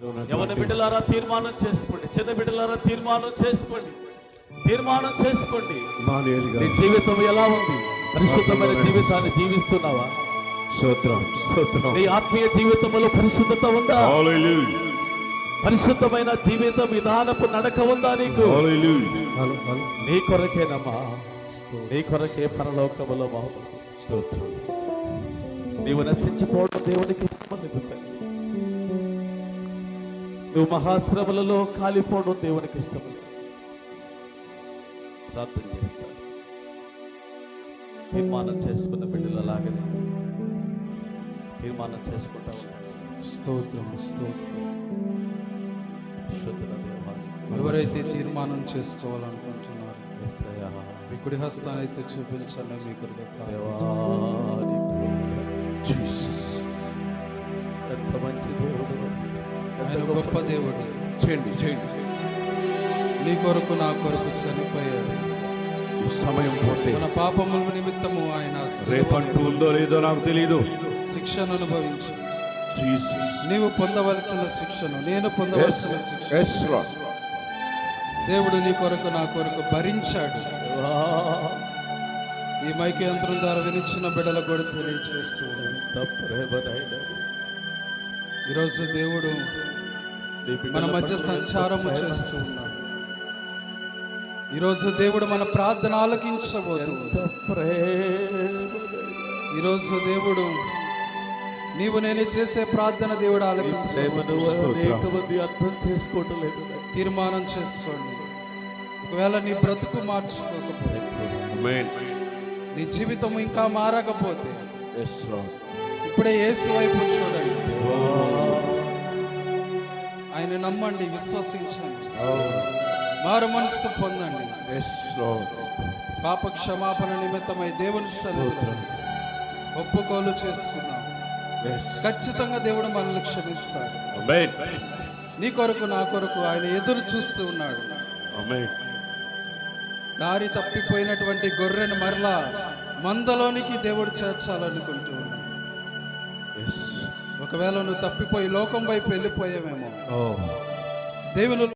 యవన బిడ్డలారా తీర్మానం చేసుకోండి? చిన్న బిడ్డలారా తీర్మానం చేసుకోండి. తీర్మానం చేసుకోండి. ఇమానుయేల్ నీ జీవితం ఎలా ఉంది? పరిశుద్ధమైన జీవితాన్ని జీవిస్తున్నావా? స్తోత్రం స్తోత్రం. నీ ఆత్మీయ జీవితంలో పరిశుద్ధత ఉందా? హల్లెలూయా పరిశుద్ధమైన జీవిత విధానపు నడక ఉందా నీకు? నీ కొరకేనమ్మా. నీ కొరకే పరలోకములో. స్తోత్రం. నీవు నశించిపోవడం దేవునికి ఇష్టం. నువ్వు మహాశ్రమలలో కాలిపోవడం దేవునికి ఇష్టం ప్రార్థన చేస్తాను తీర్మానం చేసుకున్న బిడ్డలు అలాగనే. తీర్మానం చేసుకుంటా స్తోత్రం స్తోత్రం. ఎవరైతే తీర్మానం చేసుకోవాలనుకుంటున్నారో యేసయ్యా, మీ కుడి హస్తాన్ని అయితే చూపించండి మీ కొరకు ఎంత మంచి దేవుడు ఎంత ఆయన గొప్ప దేవుడు. చేయండి చేయండి. నీ కొరకు నా కొరకు చనిపోయాడు. సమయం పోతే మన పాపముల నిమిత్తము ఆయన రేపంటూ ఉందో లేదో నాకు తెలియదు శిక్షను అనుభవించు. నీవు పొందవలసిన శిక్షను నేను పొందవలసిన శిక్ష ఎస్ లార్డ్ దేవుడు నీ కొరకు నా కొరకు భరించాడు. ఈ మైకి యంత్రం ద్వారా వినిచిన బిడ్డల కూడా తెలియచేస్తూ ఉన్నాను. ఈరోజు దేవుడు మన మధ్య ప్రేమ, చేస్తూ ఉన్నాడు. ఈరోజు దేవుడు మన ప్రార్థన ఆలకించబోతు ప్రేమనైనా. ఈరోజు దేవుడు నీవు నేను చేసే ప్రార్థన దేవుడు నీ ఆలకించ ప్రేమను అనేక మంది అర్థం చేసుకోవటం లేదు. తీర్మానం చేసుకోండి. ఒకవేళ నీ బ్రతుకు మార్చుకోకపోతే నీ జీవితం ఇంకా మారకపోతే ఇప్పుడే ఏసు వైపు చూడండి. ఆయన నమ్మండి విశ్వసించండి. మారు మనస్సు పొందండి. పాప క్షమాపణ నిమిత్తమై దేవుని సన్నిధిలో ఒప్పుకోలు చేసుకున్నాం ఖచ్చితంగా దేవుడు మనల్ని క్షమిస్తాడు. నీ కొరకు నా కొరకు ఆయన ఎదురు చూస్తూ ఉన్నాడు. దారి తప్పిపోయినటువంటి గొర్రెను మరలా మందలోనికి దేవుడు చేర్చాలనుకుంటూ ఒకవేళ నువ్వు తప్పిపోయి లోకం వైపు వెళ్ళిపోయావేమో. దేవుని